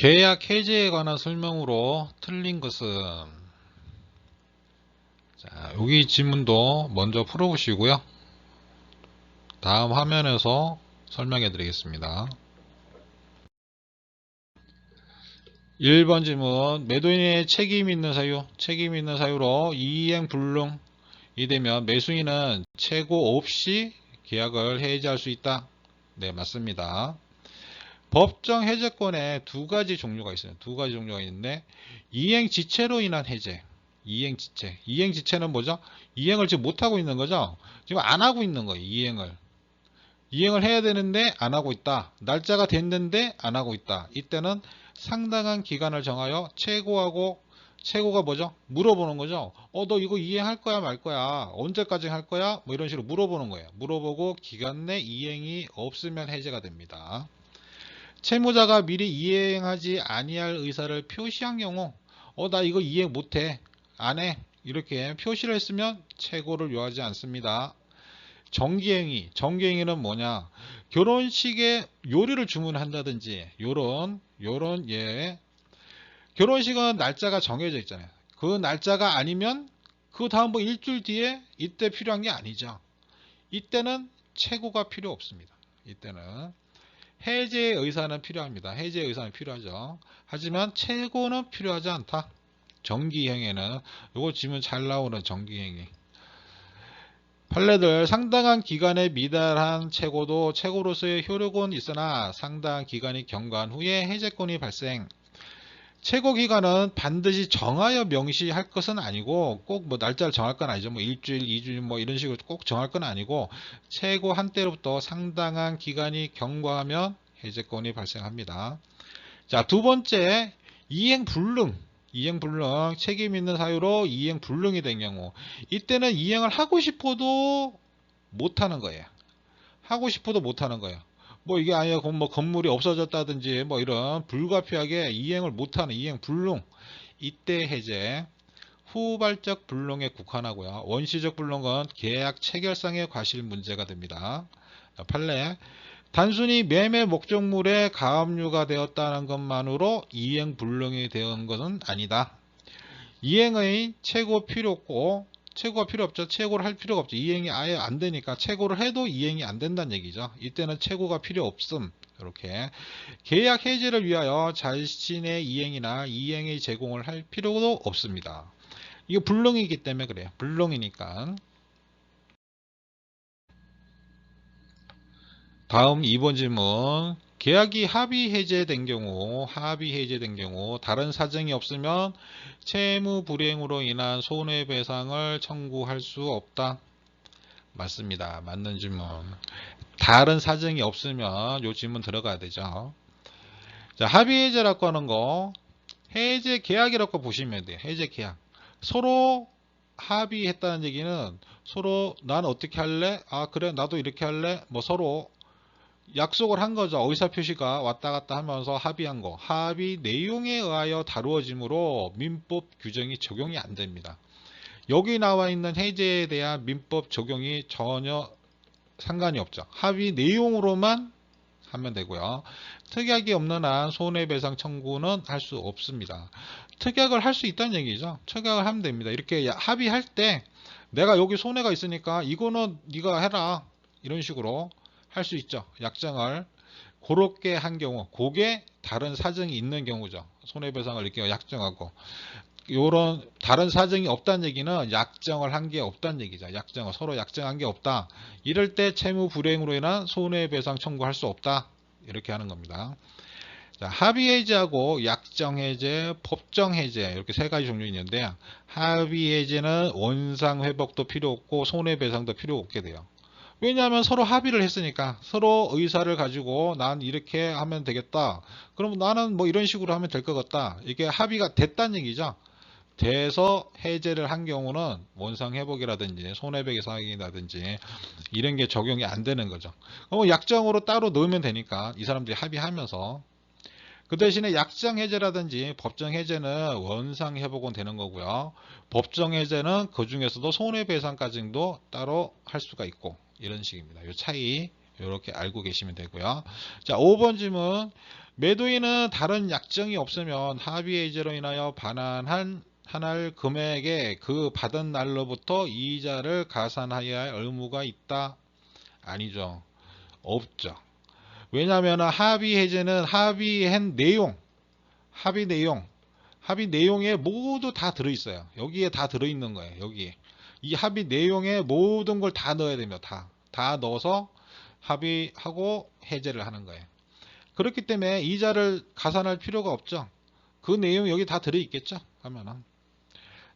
계약 해제에 관한 설명으로 틀린 것은 자, 여기 지문도 먼저 풀어보시고요. 다음 화면에서 설명해 드리겠습니다. 1번 질문 매도인의 책임 있는 사유 책임 있는 사유로 이행 불능 이 되면 매수인은 최고 없이 계약을 해지할 수 있다. 네 맞습니다. 법정 해제권에 두 가지 종류가 있어요. 두 가지 종류가 있는데 이행 지체로 인한 해제 이행 지체 이행 지체는 뭐죠? 이행을 지금 못 하고 있는 거죠? 지금 안 하고 있는 거예요. 이행을 이행을 해야 되는데 안 하고 있다. 날짜가 됐는데 안 하고 있다. 이때는 상당한 기간을 정하여 최고하고 최고가 뭐죠? 물어보는 거죠. 어, 너 이거 이행할 거야, 말 거야? 언제까지 할 거야? 뭐 이런 식으로 물어보는 거예요. 물어보고 기간 내 이행이 없으면 해제가 됩니다. 채무자가 미리 이행하지 아니할 의사를 표시한 경우, 어, 나 이거 이행 못해, 안 해. 이렇게 표시를 했으면 최고를 요하지 않습니다. 정기행위, 정기행위는 뭐냐? 결혼식에 요리를 주문한다든지 요런 요런 예 결혼식은 날짜가 정해져 있잖아요. 그 날짜가 아니면 그 다음 뭐 일주일 뒤에 이때 필요한 게 아니죠. 이때는 최고가 필요 없습니다. 이때는 해제의 의사는 필요합니다. 해제의 의사는 필요하죠. 하지만 최고는 필요하지 않다. 정기행위는 요거 지문 잘 나오는 정기행위. 판례들 상당한 기간에 미달한 최고도 최고로서의 효력은 있으나 상당한 기간이 경과한 후에 해제권이 발생. 최고 기간은 반드시 정하여 명시할 것은 아니고 꼭 뭐 날짜를 정할 건 아니죠. 뭐 일주일, 이주일 뭐 이런 식으로 꼭 정할 건 아니고 최고 한때로부터 상당한 기간이 경과하면 해제권이 발생합니다. 자, 두 번째 이행 불능. 이행 불능 책임 있는 사유로 이행 불능이 된 경우 이때는 이행을 하고 싶어도 못 하는 거예요. 하고 싶어도 못 하는 거예요. 뭐 이게 아니야 뭐 건물이 없어졌다든지 뭐 이런 불가피하게 이행을 못하는 이행 불능 이때 해제 후발적 불능에 국한하고요. 원시적 불능은 계약 체결상의 과실 문제가 됩니다. 자, 판례 단순히 매매 목적물에 가압류가 되었다는 것만으로 이행 불능이 되는 것은 아니다. 이행의 최고 필요 없고 최고가 필요 없죠. 최고를 할 필요가 없죠. 이행이 아예 안 되니까 최고를 해도 이행이 안 된다는 얘기죠. 이때는 최고가 필요 없음. 이렇게 계약 해지를 위하여 자신의 이행이나 이행의 제공을 할 필요도 없습니다. 이거 불능이기 때문에 그래요. 불능이니까. 다음 2번 질문. 계약이 합의 해제된 경우, 합의 해제된 경우 다른 사정이 없으면 채무 불이행으로 인한 손해배상을 청구할 수 없다. 맞습니다. 맞는 질문. 다른 사정이 없으면 요 질문 들어가야 되죠. 자, 합의 해제라고 하는 거 해제 계약이라고 보시면 돼요. 해제 계약. 서로 합의했다는 얘기는 서로 난 어떻게 할래? 아 그래 나도 이렇게 할래? 뭐 서로 약속을 한 거죠. 의사표시가 왔다 갔다 하면서 합의한 거. 합의 내용에 의하여 다루어지므로 민법 규정이 적용이 안 됩니다. 여기 나와 있는 해제에 대한 민법 적용이 전혀 상관이 없죠. 합의 내용으로만 하면 되고요. 특약이 없는 한 손해배상 청구는 할 수 없습니다. 특약을 할 수 있다는 얘기죠. 특약을 하면 됩니다. 이렇게 합의할 때 내가 여기 손해가 있으니까 이거는 네가 해라. 이런 식으로 할 수 있죠. 약정을 그렇게 한 경우, 그게 다른 사정이 있는 경우죠. 손해배상을 이렇게 약정하고 요런 다른 사정이 없다는 얘기는 약정을 한 게 없다는 얘기죠. 약정을 서로 약정한 게 없다. 이럴 때 채무 불이행으로 인한 손해배상 청구할 수 없다. 이렇게 하는 겁니다. 자, 합의 해제하고 약정 해제, 법정 해제 이렇게 세 가지 종류 있는데 합의 해제는 원상 회복도 필요 없고 손해배상도 필요 없게 돼요. 왜냐하면 서로 합의를 했으니까 서로 의사를 가지고 난 이렇게 하면 되겠다. 그럼 나는 뭐 이런 식으로 하면 될 것 같다. 이게 합의가 됐다는 얘기죠. 돼서 해제를 한 경우는 원상 회복이라든지 손해배기 상황이라든지 이런 게 적용이 안 되는 거죠. 그럼 약정으로 따로 넣으면 되니까 이 사람들이 합의하면서 그 대신에 약정 해제라든지 법정 해제는 원상 회복은 되는 거고요. 법정 해제는 그 중에서도 손해배상까지도 따로 할 수가 있고 이런 식입니다. 이 차이 이렇게 알고 계시면 되고요. 자, 5번 질문. 매도인은 다른 약정이 없으면 합의 해제로 인하여 반환한 한할 금액에 그 받은 날로부터 이자를 가산하여야 할 의무가 있다? 아니죠. 없죠. 왜냐하면 합의 해제는 합의한 내용, 합의 내용, 합의 내용에 모두 다 들어있어요. 여기에 다 들어있는 거예요. 여기에. 이 합의 내용에 모든 걸 다 넣어야 됩니다. 다. 다 넣어서 합의하고 해제를 하는 거예요. 그렇기 때문에 이자를 가산할 필요가 없죠. 그 내용 여기 다 들어있겠죠. 하면은.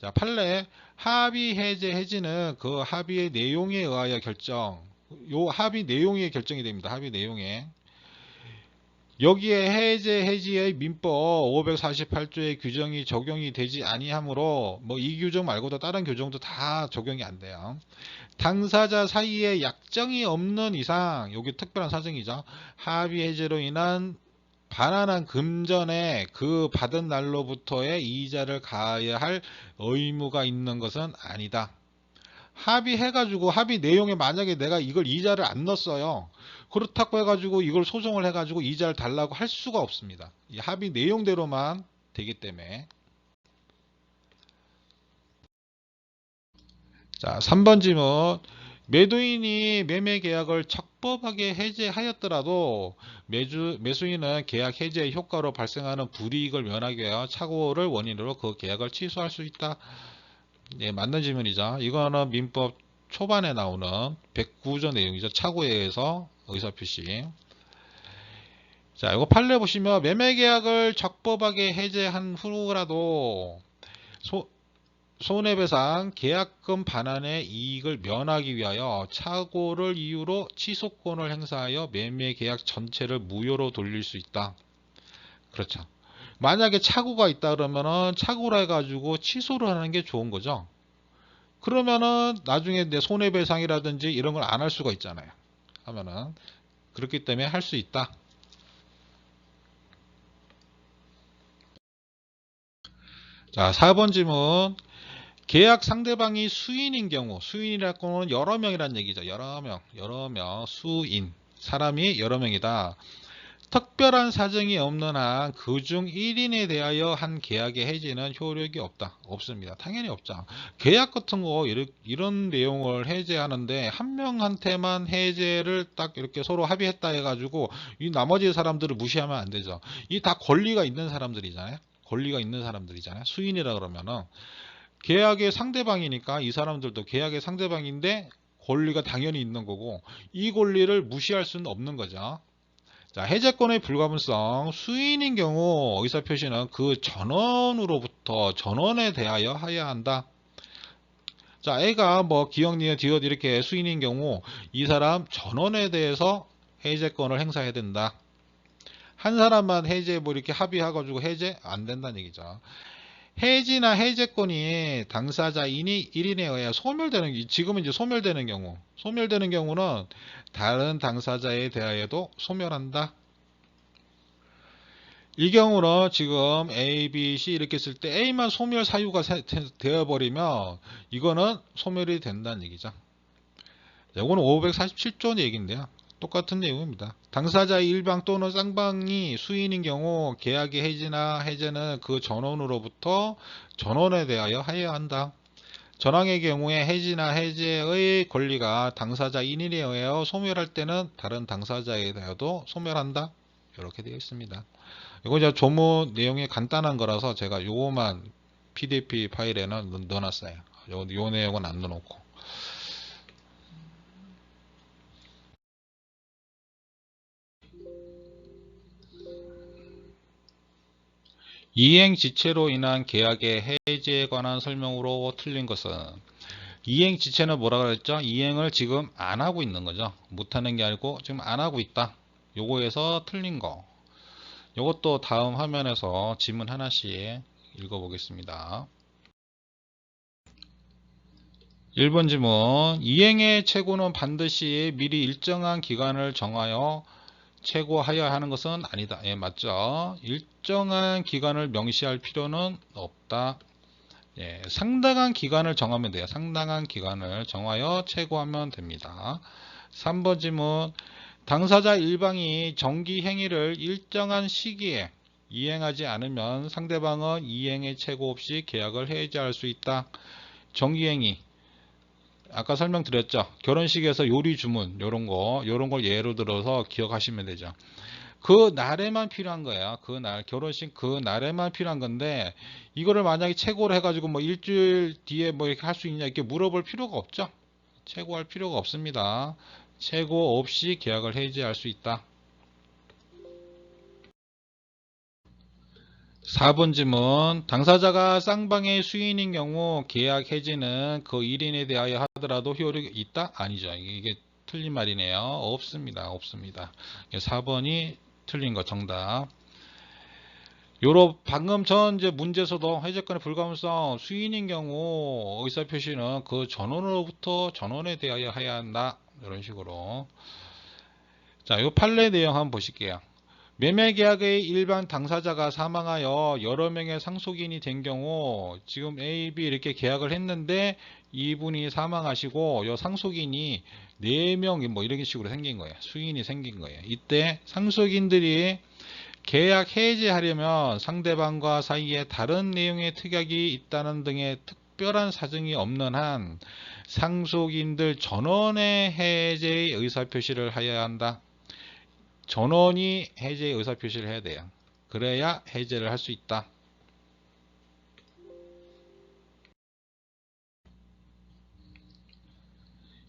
자, 판례 합의 해제 해지는 그 합의의 내용에 의하여 결정. 요 합의 내용에 결정이 됩니다. 합의 내용에. 여기에 해제 해지의 민법 548조의 규정이 적용이 되지 아니하므로 뭐 이 규정 말고도 다른 규정도 다 적용이 안 돼요. 당사자 사이에 약정이 없는 이상 여기 특별한 사정이죠. 합의 해제로 인한 반환한 금전에 그 받은 날로부터의 이자를 가해야 할 의무가 있는 것은 아니다. 합의해가지고 합의 내용에 만약에 내가 이걸 이자를 안 넣었어요. 그렇다고 해가지고 이걸 소송을 해가지고 이자를 달라고 할 수가 없습니다. 이 합의 내용대로만 되기 때문에. 자, 3번 질문. 매도인이 매매 계약을 적법하게 해제하였더라도 매주, 매수인은 계약 해제의 효과로 발생하는 불이익을 면하기 위하여 착오를 원인으로 그 계약을 취소할 수 있다. 예, 맞는 질문이죠. 이거는 민법 초반에 나오는 109조 내용이죠. 착오에 의해서 의사표시. 자, 이거 판례 보시면 매매 계약을 적법하게 해제한 후라도 소, 손해배상 계약금 반환의 이익을 면하기 위하여 착오를 이유로 취소권을 행사하여 매매 계약 전체를 무효로 돌릴 수 있다. 그렇죠. 만약에 착오가 있다 그러면은 착오라 해가지고 취소를 하는 게 좋은 거죠. 그러면은 나중에 내 손해배상이라든지 이런 걸 안 할 수가 있잖아요. 하면은 그렇기 때문에 할 수 있다. 자, 4번 질문. 계약 상대방이 수인인 경우, 수인이라고 는 여러 명이란 얘기죠. 여러 명, 여러 명, 수인. 사람이 여러 명이다. 특별한 사정이 없는 한 그중 1인에 대하여 한 계약의 해지는 효력이 없다. 없습니다. 당연히 없죠. 계약 같은 거 이런 내용을 해제하는데 한 명한테만 해제를 딱 이렇게 서로 합의했다 해가지고 이 나머지 사람들을 무시하면 안 되죠. 이 다 권리가 있는 사람들이잖아요. 권리가 있는 사람들이잖아요. 수인이라 그러면은 계약의 상대방이니까 이 사람들도 계약의 상대방인데 권리가 당연히 있는 거고 이 권리를 무시할 수는 없는 거죠. 자, 해제권의 불가분성 수인인 경우 의사표시는 그 전원으로부터 전원에 대하여 하여야 한다. 자, 애가 뭐 기억, 니은, 디귿 이렇게 수인인 경우 이 사람 전원에 대해서 해제권을 행사해야 된다. 한 사람만 해제 뭐 이렇게 합의해가지고 해제 안 된다는 얘기죠. 해지나 해제권이 당사자인이 1인에 의해 소멸되는 지금은 이제 소멸되는 경우 소멸되는 경우는 다른 당사자에 대하여도 소멸한다. 이 경우는 지금 A, B, C 이렇게 쓸 때 A만 소멸 사유가 되어버리면 이거는 소멸이 된다는 얘기죠. 이거는 547조 얘기인데요. 똑같은 내용입니다. 당사자의 일방 또는 쌍방이 수인인 경우 계약의 해지나 해제는 그 전원으로부터 전원에 대하여 하여야 한다. 전항의 경우에 해지나 해제의 권리가 당사자 인인에 의하여 소멸할 때는 다른 당사자에 대하여도 소멸한다. 이렇게 되어 있습니다. 이거 이제 조문 내용이 간단한 거라서 제가 요거만 pdf 파일에는 넣어놨어요. 요, 요 내용은 안 넣어놓고. 이행 지체로 인한 계약의 해지에 관한 설명으로 틀린 것은 이행 지체는 뭐라 그랬죠? 이행을 지금 안 하고 있는 거죠. 못하는 게 아니고 지금 안 하고 있다. 요거에서 틀린 거. 요것도 다음 화면에서 지문 하나씩 읽어보겠습니다. 1번 지문 이행의 최고는 반드시 미리 일정한 기간을 정하여 최고하여야 하는 것은 아니다. 예, 맞죠? 일정한 기간을 명시할 필요는 없다. 예, 상당한 기간을 정하면 돼요. 상당한 기간을 정하여 최고하면 됩니다. 3번 질문 당사자 일방이 정기 행위를 일정한 시기에 이행하지 않으면 상대방은 이행의 최고 없이 계약을 해지할 수 있다. 정기 행위 아까 설명드렸죠. 결혼식에서 요리 주문 요런 거 요런 걸 예로 들어서 기억하시면 되죠. 그 날에만 필요한 거예요. 그날 결혼식 그 날에만 필요한 건데 이거를 만약에 최고로 해가지고 뭐 일주일 뒤에 뭐 이렇게 할 수 있냐 이렇게 물어볼 필요가 없죠. 최고할 필요가 없습니다. 최고 없이 계약을 해지할 수 있다. 4번 질문 당사자가 쌍방의 수인인 경우 계약 해지는 그 1인에 대하여 하더라도 효력이 있다? 아니죠. 이게, 틀린 말이네요. 없습니다. 없습니다. 4번이 틀린 거 정답. 요로 방금 전 이제 문제에서도 해제권의 불가분성 수인인 경우 의사 표시는 그 전원으로부터 전원에 대하여 해야 한다. 이런 식으로. 자, 요 판례 내용 한번 보실게요. 매매계약의 일반 당사자가 사망하여 여러 명의 상속인이 된 경우 지금 A, B 이렇게 계약을 했는데 이분이 사망하시고 요 상속인이 4명 뭐 이런 식으로 생긴 거예요. 수인이 생긴 거예요. 이때 상속인들이 계약 해지하려면 상대방과 사이에 다른 내용의 특약이 있다는 등의 특별한 사정이 없는 한 상속인들 전원의 해제의 의사표시를 하여야 한다. 전원이 해제 의사표시를 해야 돼요. 그래야 해제를 할 수 있다.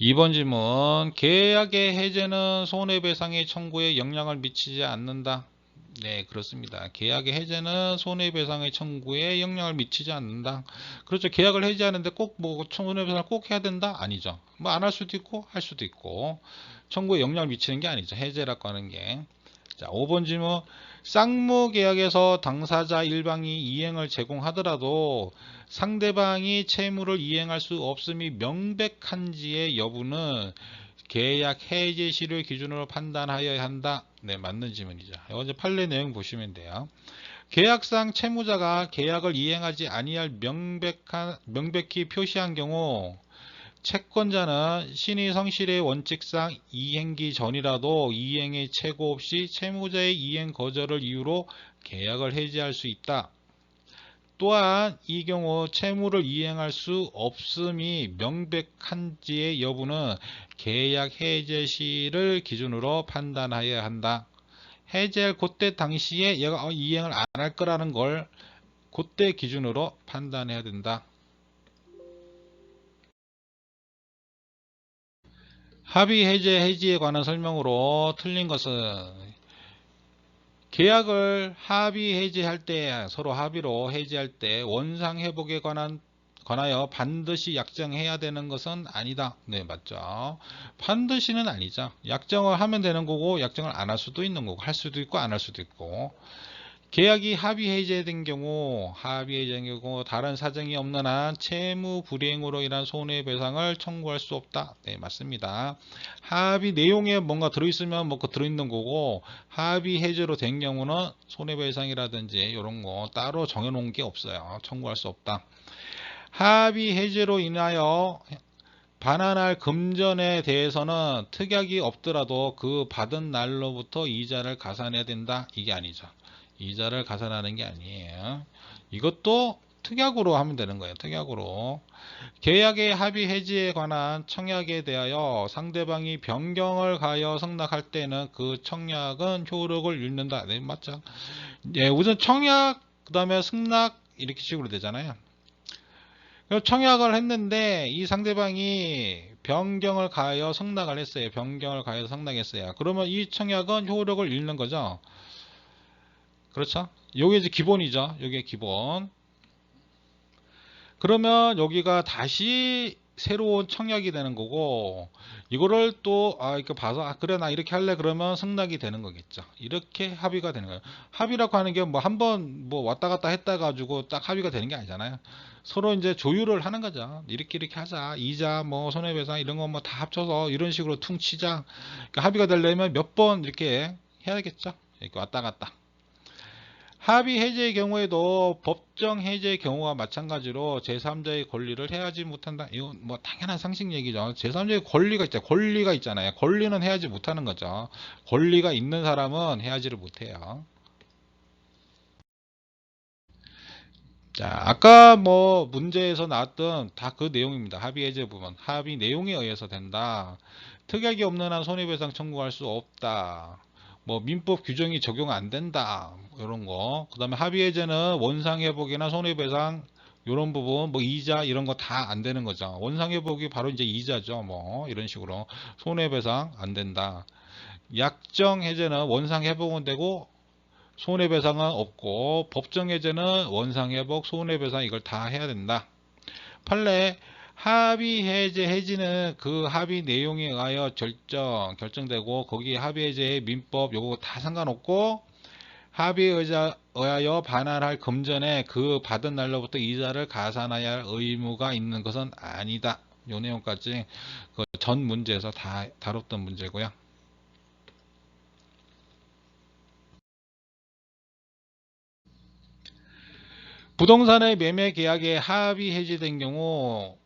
2번 질문 계약의 해제는 손해배상의 청구에 영향을 미치지 않는다. 네 그렇습니다. 계약의 해제는 손해배상의 청구에 영향을 미치지 않는다. 그렇죠. 계약을 해지하는데 꼭 뭐 손해배상을 꼭 해야 된다? 아니죠. 뭐 안 할 수도 있고 할 수도 있고 청구에 영향을 미치는 게 아니죠. 해제라고 하는 게. 자, 5번 질문. 쌍무 계약에서 당사자 일방이 이행을 제공하더라도 상대방이 채무를 이행할 수 없음이 명백한지의 여부는 계약 해제 시를 기준으로 판단하여야 한다. 네, 맞는 질문이죠. 이제 판례 내용 보시면 돼요. 계약상 채무자가 계약을 이행하지 아니할 명백한, 명백히 표시한 경우 채권자는 신의 성실의 원칙상 이행기 전이라도 이행의 최고 없이 채무자의 이행 거절을 이유로 계약을 해지할 수 있다. 또한 이 경우 채무를 이행할 수 없음이 명백한지의 여부는 계약 해제 시를 기준으로 판단하여야 한다. 해제할 그때 당시에 얘가 어, 이행을 안 할 거라는 걸 그때 기준으로 판단해야 된다. 합의 해제 해지에 관한 설명으로 틀린 것은 계약을 합의 해지할 때 서로 합의로 해지할 때 원상 회복에 관한 관하여 반드시 약정해야 되는 것은 아니다. 네, 맞죠. 반드시는 아니죠. 약정을 하면 되는 거고 약정을 안 할 수도 있는 거고 할 수도 있고 안 할 수도 있고 계약이 합의 해제된 경우 합의 해제된 경우 다른 사정이 없는 한 채무 불이행으로 인한 손해배상을 청구할 수 없다. 네 맞습니다. 합의 내용에 뭔가 들어있으면 뭐그 들어있는 거고 합의 해제로 된 경우는 손해배상이라든지 이런 거 따로 정해놓은 게 없어요. 청구할 수 없다. 합의 해제로 인하여 반환할 금전에 대해서는 특약이 없더라도 그 받은 날로부터 이자를 가산해야 된다. 이게 아니죠. 이자를 가산하는 게 아니에요. 이것도 특약으로 하면 되는 거예요. 특약으로. 계약의 합의 해지에 관한 청약에 대하여 상대방이 변경을 가하여 성낙할 때는 그 청약은 효력을 잃는다. 네, 맞죠? 예, 우선 청약, 그 다음에 승낙, 이렇게 식으로 되잖아요. 청약을 했는데 이 상대방이 변경을 가하여 성낙을 했어요. 변경을 가하여 성낙했어요. 그러면 이 청약은 효력을 잃는 거죠. 그렇죠? 요게 이제 기본이죠. 요게 기본. 그러면 여기가 다시 새로운 청약이 되는 거고 이거를 또 아 이렇게 봐서 아 그래 나 이렇게 할래 그러면 승낙이 되는 거겠죠. 이렇게 합의가 되는 거예요. 합의라고 하는 게 뭐 한번 뭐 왔다 갔다 했다 가지고 딱 합의가 되는 게 아니잖아요. 서로 이제 조율을 하는 거죠. 이렇게 이렇게 하자. 이자 뭐 손해배상 이런 거 뭐 다 합쳐서 이런 식으로 퉁치자. 그러니까 합의가 되려면 몇 번 이렇게 해야겠죠. 이렇게 왔다 갔다. 합의 해제의 경우에도 법정 해제의 경우와 마찬가지로 제3자의 권리를 해야지 못한다. 이건 뭐 당연한 상식 얘기죠. 제3자의 권리가 있잖아요. 권리가 있잖아요. 권리는 해야지 못하는 거죠. 권리가 있는 사람은 해야지를 못해요. 자, 아까 뭐 문제에서 나왔던 다 그 내용입니다. 합의 해제 부분. 합의 내용에 의해서 된다. 특약이 없는 한 손해배상 청구할 수 없다. 뭐 민법 규정이 적용 안 된다. 이런 거. 그 다음에 합의 해제는 원상 회복이나 손해배상 이런 부분 뭐 이자 이런 거 다 안 되는 거죠. 원상 회복이 바로 이제 이자죠. 뭐 이런 식으로 손해배상 안 된다. 약정 해제는 원상 회복은 되고 손해배상은 없고 법정 해제는 원상회복, 손해배상 이걸 다 해야 된다. 판례 합의 해제 해지는 그 합의 내용에 의하여 결정 결정되고 거기 합의 해제의 민법 요거 다 상관없고 합의에 의하여 반환할 금전에 그 받은 날로부터 이자를 가산해야 할 의무가 있는 것은 아니다. 요 내용까지 그 전 문제에서 다 다뤘던 문제고요. 부동산의 매매 계약에 합의 해지된 경우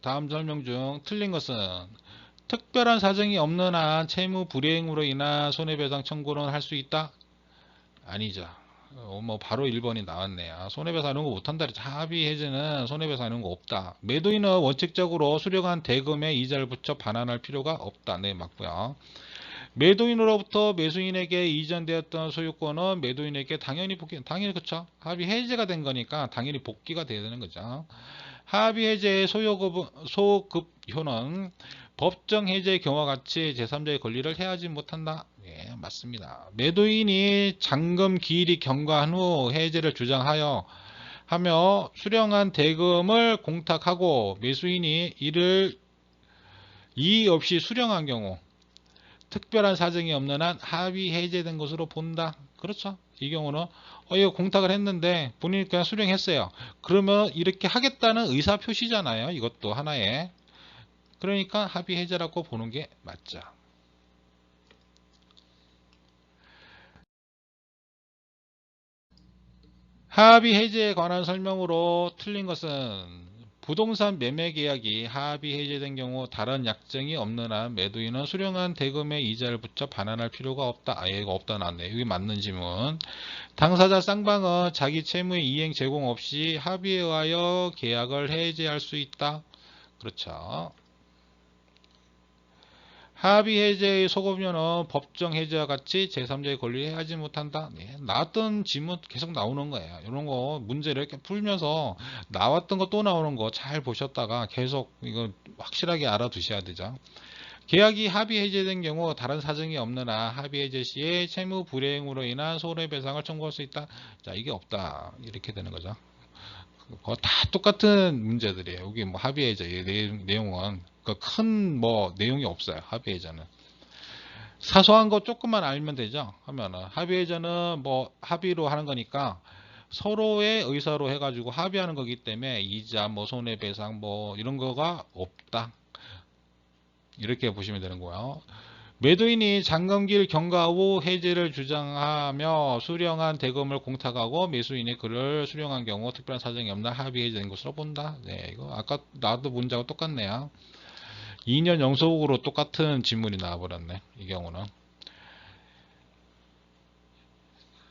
다음 설명 중 틀린 것은 특별한 사정이 없는 한 채무 불이행으로 인한 손해배상 청구는 할 수 있다? 아니죠. 어, 뭐 바로 1번이 나왔네요. 손해배상 이런 거 못한다. 그랬죠. 합의 해지는 손해배상 이런 거 없다. 매도인은 원칙적으로 수령한 대금에 이자를 붙여 반환할 필요가 없다. 네, 맞고요. 매도인으로부터 매수인에게 이전되었던 소유권은 매도인에게 당연히 복귀, 당연히 그쵸. 합의 해제가 된 거니까 당연히 복귀가 돼야 되는 거죠. 합의 해제의 소요급, 소급 효는 법정 해제의 경우와 같이 제3자의 권리를 해하지 못한다. 예, 맞습니다. 매도인이 잔금 기일이 경과한 후 해제를 주장하여 하며 수령한 대금을 공탁하고 매수인이 이를 이의 없이 수령한 경우 특별한 사정이 없는 한 합의 해제된 것으로 본다. 그렇죠. 이 경우는 어, 이거 공탁을 했는데 본인이 그냥 수령했어요. 그러면 이렇게 하겠다는 의사 표시잖아요. 이것도 하나의. 그러니까 합의 해제라고 보는 게 맞죠. 합의 해제에 관한 설명으로 틀린 것은 부동산 매매 계약이 합의 해제된 경우 다른 약정이 없는 한 매도인은 수령한 대금에 이자를 붙여 반환할 필요가 없다. 아예 없다 나왔네. 여기 맞는 지문. 당사자 쌍방은 자기 채무의 이행 제공 없이 합의에 의하여 계약을 해제할 수 있다. 그렇죠. 합의 해제의 소급료는 법정 해제와 같이 제3자의 권리를 해하지 못한다. 네, 나왔던 지문 계속 나오는 거예요. 이런 거 문제를 이렇게 풀면서 나왔던 거 또 나오는 거 잘 보셨다가 계속 이거 확실하게 알아두셔야 되죠. 계약이 합의 해제된 경우 다른 사정이 한 합의 해제 시에 채무 불이행으로 인한 손해배상을 청구할 수 있다. 자 이게 없다 이렇게 되는 거죠. 다 똑같은 문제들이에요. 여기 뭐 합의 해제 내용- 내용은 큰 뭐 내용이 없어요. 합의 해제는. 사소한 거 조금만 알면 되죠. 하면은 합의 해제는 뭐 합의로 하는 거니까 서로의 의사로 해가지고 합의하는 거기 때문에 이자 뭐 손해배상 뭐 이런 거가 없다. 이렇게 보시면 되는 거예요. 매도인이 잔금기일 경과 후 해제를 주장하며 수령한 대금을 공탁하고 매수인이 그를 수령한 경우 특별한 사정이 없나 합의 해제된 것으로 본다. 네, 이거 아까 나도 문제하고 똑같네요. 2년 연속으로 똑같은 지문이 나와버렸네. 이 경우는.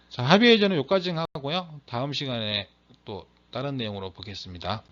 자, 합의 해제는 여기까지 하고요. 다음 시간에 또 다른 내용으로 보겠습니다.